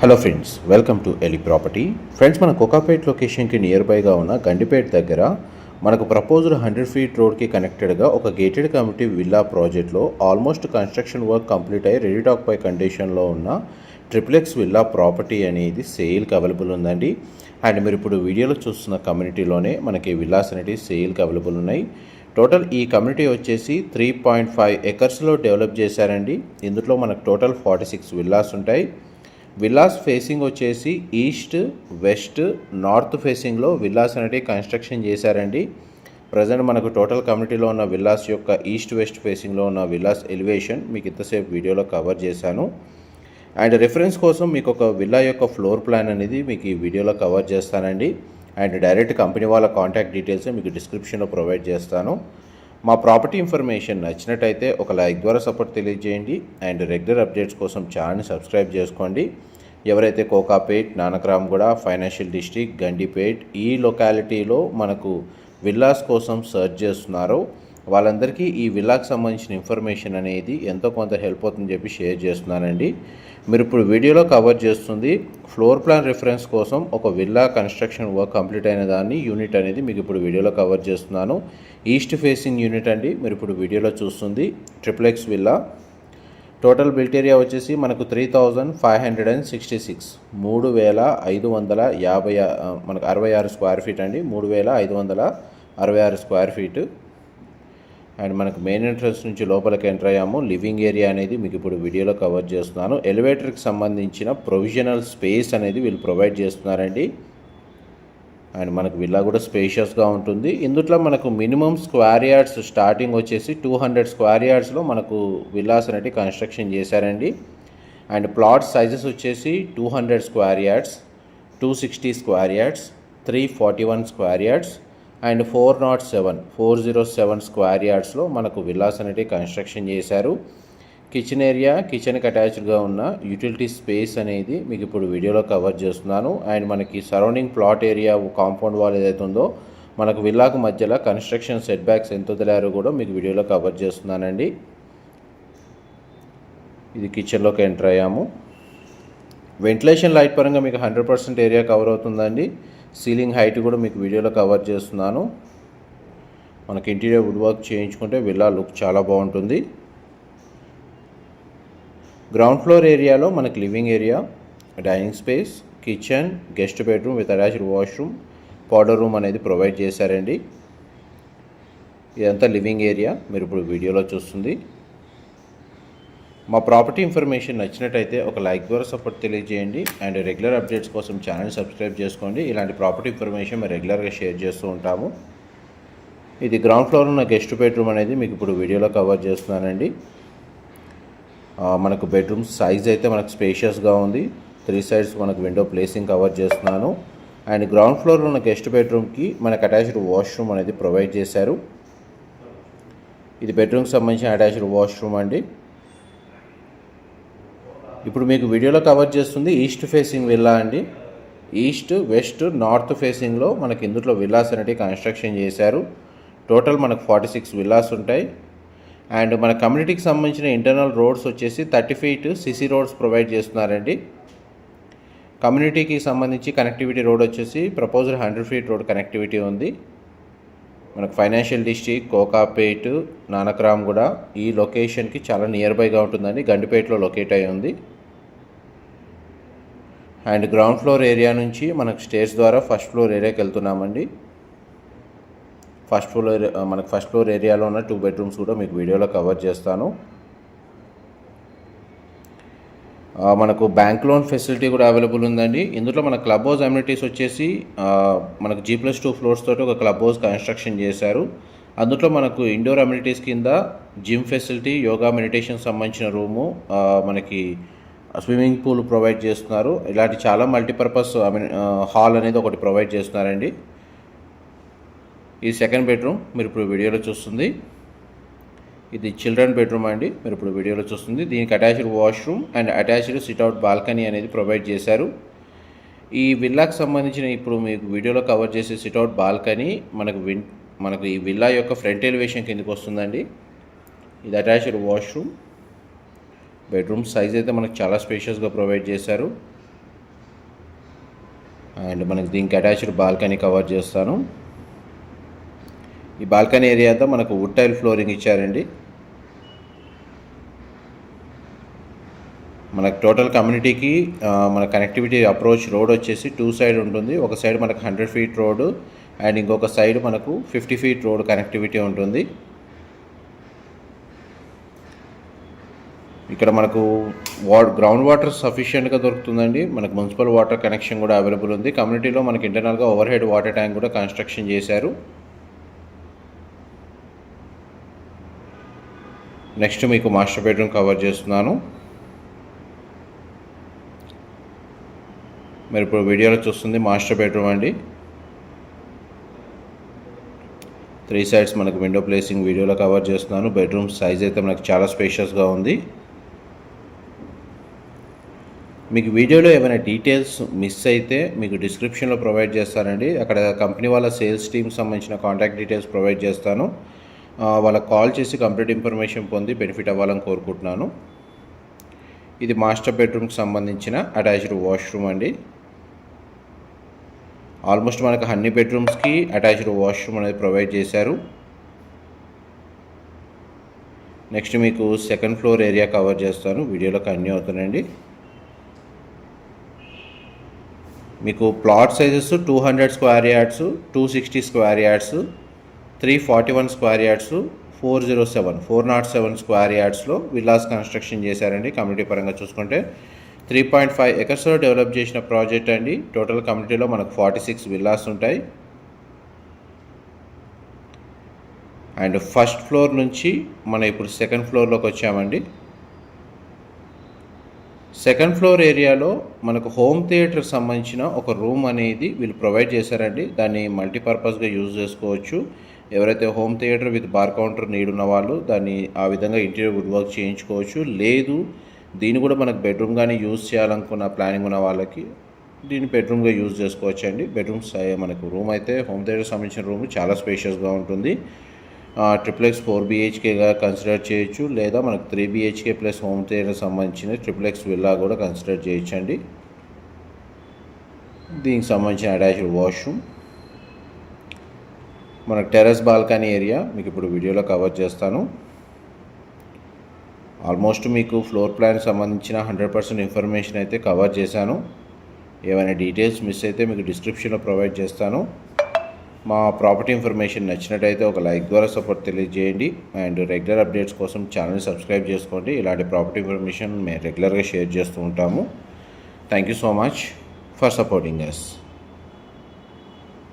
Hello friends welcome to ఎలి property friends మన కోకాపేట్ లొకేషన్కి నియర్ బైగా ఉన్న గండిపేట్ దగ్గర మనకు ప్రపోజ్డ్ హండ్రెడ్ ఫీట్ రోడ్కి కనెక్టెడ్గా ఒక గేటెడ్ కమిటీ విల్లా ప్రాజెక్ట్లో ఆల్మోస్ట్ కన్స్ట్రక్షన్ వర్క్ కంప్లీట్ అయ్యి రెడీ టాక్ పై కండిషన్లో ఉన్న ట్రిప్లెక్స్ విల్లా ప్రాపర్టీ అనేది సేల్కి అవైలబుల్ ఉందండి. అండ్ మీరు ఇప్పుడు వీడియోలో చూస్తున్న కమ్యూనిటీలోనే మనకి విల్లాస్ అనేవి సేల్కి అవైలబుల్ ఉన్నాయి. టోటల్ ఈ కమ్యూనిటీ వచ్చేసి త్రీ పాయింట్ ఫైవ్ ఎకర్స్లో డెవలప్ చేశారండి. ఇందులో మనకు టోటల్ ఫార్టీ సిక్స్ విల్లాస్ ఉంటాయి. విల్లాస్ ఫేసింగ్ వచ్చేసి ఈస్ట్ వెస్ట్ నార్త్ ఫేసింగ్లో విల్లాస్ అనేది కన్స్ట్రక్షన్ చేశారండి. ప్రజెంట్ మనకు టోటల్ కమ్యూనిటీలో ఉన్న విల్లాస్ యొక్క ఈస్ట్ వెస్ట్ ఫేసింగ్లో ఉన్న విల్లాస్ ఎలివేషన్ మీకు ఇంతసేపు వీడియోలో కవర్ చేశాను. అండ్ రిఫరెన్స్ కోసం మీకు ఒక విల్లా యొక్క ఫ్లోర్ ప్లాన్ అనేది మీకు ఈ వీడియోలో కవర్ చేస్తానండి. అండ్ డైరెక్ట్ కంపెనీ వాళ్ళ కాంటాక్ట్ డీటెయిల్స్ మీకు డిస్క్రిప్షన్లో ప్రొవైడ్ చేస్తాను. మా ప్రాపర్టీ ఇన్ఫర్మేషన్ నచ్చినట్టయితే ఒక లైక్ ద్వారా సపోర్ట్ తెలియజేయండి అండ్ రెగ్యులర్ అప్డేట్స్ కోసం ఛానల్ని సబ్స్క్రైబ్ చేసుకోండి. ఎవరైతే కోకాపేట్ నానక్రామ్గూడ ఫైనాన్షియల్ డిస్టిక్ గండిపేట్ ఈ లొకాలిటీలో మనకు విల్లాస్ కోసం సర్చ్ చేస్తున్నారో వాళ్ళందరికీ ఈ విల్లాకు సంబంధించిన ఇన్ఫర్మేషన్ అనేది ఎంతో కొంత హెల్ప్ అవుతుందని చెప్పి షేర్ చేస్తున్నానండి. మీరు ఇప్పుడు వీడియోలో కవర్ చేస్తుంది ఫ్లోర్ ప్లాన్ రిఫరెన్స్ కోసం ఒక విల్లా కన్స్ట్రక్షన్ వర్క్ కంప్లీట్ అయిన దాన్ని యూనిట్ అనేది మీకు ఇప్పుడు వీడియోలో కవర్ చేస్తున్నాను. ఈస్ట్ ఫేసింగ్ యూనిట్ అండి మీరు ఇప్పుడు వీడియోలో చూస్తుంది. Triplex villa total built area వచ్చేసి మనకు three thousand five hundred and sixty six మూడు వేల ఐదు వందల యాభై ఆ, మనకు అరవై ఆరు స్క్వేర్ ఫీట్ అండి. మూడు వేల ఐదు వందల అరవై ఆరు స్క్వేర్ ఫీట్ అండ్ మనకు మెయిన్ ఎంట్రన్స్ నుంచి లోపలికి ఎంటర్ అయ్యాము. లివింగ్ ఏరియా అనేది మీకు ఇప్పుడు వీడియోలో కవర్ చేస్తున్నాను. ఎలివేటర్కి సంబంధించిన ప్రొవిజనల్ స్పేస్ అనేది వీళ్ళు ప్రొవైడ్ చేస్తున్నారండి. అండ్ మనకు విల్లా కూడా స్పేషియస్గా ఉంటుంది. ఇందుట్లో మనకు మినిమం స్క్వేర్ యార్డ్స్ స్టార్టింగ్ వచ్చేసి టూ హండ్రెడ్ స్క్వేర్ యార్డ్స్లో మనకు విల్లాస్ అనేవి కన్స్ట్రక్షన్ చేశారండి. అండ్ ప్లాట్ సైజెస్ వచ్చేసి two hundred square yards two sixty square yards three forty one square yards and four nought seven four zero seven square యార్డ్స్లో మనకు villas అనేవి construction చేశారు. Kitchen area కిచెన్కి అటాచ్డ్గా ఉన్న యూటిలిటీ స్పేస్ అనేది మీకు ఇప్పుడు వీడియోలో కవర్ చేస్తున్నాను. అండ్ మనకి surrounding plot area compound wall ఏదైతే ఉందో మనకు విల్లాకు మధ్యలో కన్స్ట్రక్షన్ సెట్ బ్యాక్స్ ఎంత వదిలారో కూడా మీకు వీడియోలో కవర్ చేస్తున్నానండి. ఇది కిచెన్లోకి ఎంటర్ అయ్యాము. వెంటిలేషన్ లైట్ పరంగా మీకు హండ్రెడ్ పర్సెంట్ ఏరియా కవర్ అవుతుందండి. సీలింగ్ హైట్ కూడా మీకు వీడియోలో కవర్ చేస్తున్నాను. మనకి ఇంటీరియర్ వుడ్ వర్క్ చేయించుకుంటే విల్లా లుక్ చాలా బాగుంటుంది. గ్రౌండ్ ఫ్లోర్ ఏరియాలో మనకి living area dining space kitchen guest bedroom with attached washroom powder room అనేది ప్రొవైడ్ చేశారండి. ఇదంతా లివింగ్ ఏరియా మీరు ఇప్పుడు వీడియోలో చూస్తుంది. మా ప్రాపర్టీ ఇన్ఫర్మేషన్ నచ్చినట్టయితే ఒక లైక్ ద్వారా సపోర్ట్ తెలియజేయండి అండ్ రెగ్యులర్ అప్డేట్స్ కోసం ఛానల్ సబ్స్క్రైబ్ చేసుకోండి. ఇలాంటి ప్రాపర్టీ ఇన్ఫర్మేషన్ మేము రెగ్యులర్గా షేర్ చేస్తూ ఉంటాము. ఇది గ్రౌండ్ ఫ్లోర్ ఉన్న గెస్ట్ బెడ్రూమ్ అనేది మీకు ఇప్పుడు వీడియోలో కవర్ చేస్తున్నానండి. మనకు బెడ్రూమ్ సైజ్ అయితే మనకు స్పేషియస్గా ఉంది. త్రీ సైడ్స్ మనకు విండో ప్లేసింగ్ కవర్ చేస్తున్నాను. అండ్ గ్రౌండ్ ఫ్లోర్లో ఉన్న గెస్ట్ బెడ్రూమ్కి మనకు అటాచ్డ్ వాష్రూమ్ అనేది ప్రొవైడ్ చేశారు. ఇది బెడ్రూమ్కి సంబంధించిన అటాచ్డ్ వాష్రూమ్ అండి. ఇప్పుడు మీకు వీడియోలో కవర్ చేస్తుంది ఈస్ట్ ఫేసింగ్ విల్లా అండి. ఈస్ట్ వెస్ట్ నార్త్ ఫేసింగ్లో మనకి ఇందులో విల్లాస్ అనేవి కన్స్ట్రక్షన్ చేశారు. టోటల్ మనకు ఫార్టీ సిక్స్ విల్లాస్ ఉంటాయి. అండ్ మన కమ్యూనిటీకి సంబంధించిన ఇంటర్నల్ రోడ్స్ వచ్చేసి thirty feet CC roads provide చేస్తున్నారండి. కమ్యూనిటీకి సంబంధించి కనెక్టివిటీ రోడ్ వచ్చేసి proposal hundred feet road connectivity ఉంది. మనకు ఫైనాన్షియల్ డిస్ట్రిక్ట్ కోకాపేట్ నానక్రామ్ కూడా ఈ లొకేషన్కి చాలా నియర్ బైగా ఉంటుందండి. గండిపేటలో లొకేట్ అయి ఉంది. అండ్ గ్రౌండ్ ఫ్లోర్ ఏరియా నుంచి మనకు స్టేర్స్ ద్వారా ఫస్ట్ ఫ్లోర్ ఏరియాకి వెళ్తున్నామండి. ఫస్ట్ ఫ్లోర్ ఏరియా మనకు ఫస్ట్ ఫ్లోర్ ఏరియాలో ఉన్న టూ బెడ్రూమ్స్ కూడా మీకు వీడియోలో కవర్ చేస్తాను. మనకు బ్యాంక్ లోన్ ఫెసిలిటీ కూడా అవైలబుల్ ఉందండి. ఇందులో మన క్లబ్ హౌస్ అమ్యూనిటీస్ వచ్చేసి మనకు జీ ప్లస్ టూ ఫ్లోర్స్ తోటి ఒక క్లబ్ హౌస్ కన్స్ట్రక్షన్ చేశారు. అందులో మనకు ఇండోర్ అమ్యూనిటీస్ కింద జిమ్ ఫెసిలిటీ యోగా మెడిటేషన్ సంబంధించిన రూము మనకి స్విమ్మింగ్ పూల్ ప్రొవైడ్ చేస్తున్నారు. ఇలాంటి చాలా మల్టీపర్పస్ ఐ మీన్ హాల్ అనేది ఒకటి ప్రొవైడ్ చేస్తున్నారండి. ఈ సెకండ్ బెడ్రూమ్ మీరు ఇప్పుడు వీడియోలో చూస్తుంది. ఇది చిల్డ్రన్ బెడ్రూమ్ అండి. మీరు ఇప్పుడు వీడియోలో చూస్తుంది. దీనికి attached washroom and attached sit out balcony అనేది ప్రొవైడ్ చేశారు. ఈ విల్లాకు సంబంధించిన ఇప్పుడు మీకు వీడియోలో కవర్ చేసే సిట్అవుట్ బాల్కనీ మనకు విన్ మనకు ఈ విల్లా యొక్క ఫ్రంట్ ఎలివేషన్ కిందకి వస్తుందండి. ఇది అటాచ్డ్ వాష్రూమ్. బెడ్రూమ్ సైజ్ అయితే మనకు చాలా స్పేషియస్గా ప్రొవైడ్ చేశారు. అండ్ మనకి దీనికి అటాచ్డ్ బాల్కనీ కవర్ చేస్తాను. ఈ బాల్కనీ ఏరియా అంతా మనకు వుడ్ టైల్ ఫ్లోరింగ్ ఇచ్చారండి. మనకు టోటల్ కమ్యూనిటీకి మన కనెక్టివిటీ అప్రోచ్ రోడ్ వచ్చేసి టూ సైడ్ ఉంటుంది. ఒక సైడ్ మనకు హండ్రెడ్ ఫీట్ రోడ్ అండ్ ఇంకొక సైడ్ మనకు ఫిఫ్టీ ఫీట్ రోడ్ కనెక్టివిటీ ఉంటుంది. ఇక్కడ మనకు వా గ్రౌండ్ వాటర్ సఫిషియెంట్గా దొరుకుతుందండి. మనకు మున్సిపల్ వాటర్ కనెక్షన్ కూడా అవైలబుల్ ఉంది. కమ్యూనిటీలో మనకి ఇంటర్నల్గా ఓవర్ హెడ్ వాటర్ ట్యాంక్ కూడా కన్స్ట్రక్షన్ చేశారు. నెక్స్ట్ మీకు మాస్టర్ బెడ్రూమ్ కవర్ చేస్తున్నాను. మీరు ఇప్పుడు వీడియోలో చూస్తుంది మాస్టర్ బెడ్రూమ్ అండి. త్రీ సైడ్స్ మనకు విండో ప్లేసింగ్ వీడియోలో కవర్ చేస్తున్నాను. బెడ్రూమ్ సైజ్ అయితే మనకు చాలా స్పేషియస్గా ఉంది. మీకు వీడియోలో ఏమైనా డీటెయిల్స్ మిస్ అయితే మీకు డిస్క్రిప్షన్లో ప్రొవైడ్ చేస్తానండి. అక్కడ కంపెనీ వాళ్ళ సేల్స్ టీమ్ సంబంధించిన కాంటాక్ట్ డీటెయిల్స్ ప్రొవైడ్ చేస్తాను. వాళ్ళకి కాల్ చేసి కంప్లీట్ ఇన్ఫర్మేషన్ పొంది బెనిఫిట్ అవ్వాలని కోరుకుంటున్నాను. ఇది మాస్టర్ బెడ్రూమ్కి సంబంధించిన అటాచ్డ్ వాష్రూమ్ అండి. ఆల్మోస్ట్ మనకు అన్ని బెడ్రూమ్స్కి అటాచ్డ్ వాష్రూమ్ అనేది ప్రొవైడ్ చేశారు. నెక్స్ట్ మీకు సెకండ్ ఫ్లోర్ ఏరియా కవర్ చేస్తాను. వీడియోలో కన్యూ అవుతానండి మీకు plot sizes two hundred square yards two sixty square yards three forty one square yards four zero seven four nought seven square యార్డ్స్లో villas construction చేశారండి community పరంగా చూసుకుంటే. Three point five ఎకర్స్లో develop చేసిన project అండి. Total కమ్యూనిటీలో మనకు forty six villas ఉంటాయి. And first floor నుంచి మనం ఇప్పుడు సెకండ్ ఫ్లోర్లోకి వచ్చామండి. సెకండ్ ఫ్లోర్ ఏరియాలో మనకు హోమ్ థియేటర్ సంబంధించిన ఒక రూమ్ అనేది వీళ్ళు ప్రొవైడ్ చేశారండి. దాన్ని మల్టీపర్పస్గా యూజ్ చేసుకోవచ్చు. ఎవరైతే home theatre with bar counter need ఉన్న వాళ్ళు దాన్ని ఆ విధంగా ఇంటీరియర్ వుడ్ వర్క్ చేయించుకోవచ్చు. లేదు దీన్ని కూడా మనకు బెడ్రూమ్ కానీ యూజ్ చేయాలనుకున్న ప్లానింగ్ ఉన్న వాళ్ళకి దీన్ని బెడ్రూమ్గా యూజ్ చేసుకోవచ్చు అండి బెడ్రూమ్స్ మనకు రూమ్ అయితే హోమ్ థియేటర్ సంబంధించిన రూమ్ చాలా స్పేషియస్గా ఉంటుంది. ట్రిప్లెక్స్ ఫోర్ బీహెచ్కేగా కన్సిడర్ చేయొచ్చు. లేదా మనకు three BHK plus home theatre సంబంధించిన ట్రిప్లెక్స్ విల్లా కూడా కన్సిడర్ చేయొచ్చండి. దీనికి సంబంధించిన అటాచ్డ్ వాష్రూమ్ మనకు టెర్రస్ బాల్కనీ ఏరియా మీకు ఇప్పుడు వీడియోలో కవర్ చేస్తాను. ఆల్మోస్ట్ మీకు ఫ్లోర్ ప్లాన్ సంబంధించిన హండ్రెడ్ పర్సెంట్ ఇన్ఫర్మేషన్ అయితే కవర్ చేశాను. ఏమైనా డీటెయిల్స్ మిస్ అయితే మీకు డిస్క్రిప్షన్లో ప్రొవైడ్ చేస్తాను. మా ప్రాపర్టీ ఇన్ఫర్మేషన్ నచ్చినట్టయితే ఒక లైక్ ద్వారా సపోర్ట్ తెలియజేయండి. అండ్ రెగ్యులర్ అప్డేట్స్ కోసం ఛానల్ని సబ్స్క్రైబ్ చేసుకోండి. ఇలాంటి ప్రాపర్టీ ఇన్ఫర్మేషన్ మేము రెగ్యులర్గా షేర్ చేస్తూ ఉంటాము. Thank you so much for supporting us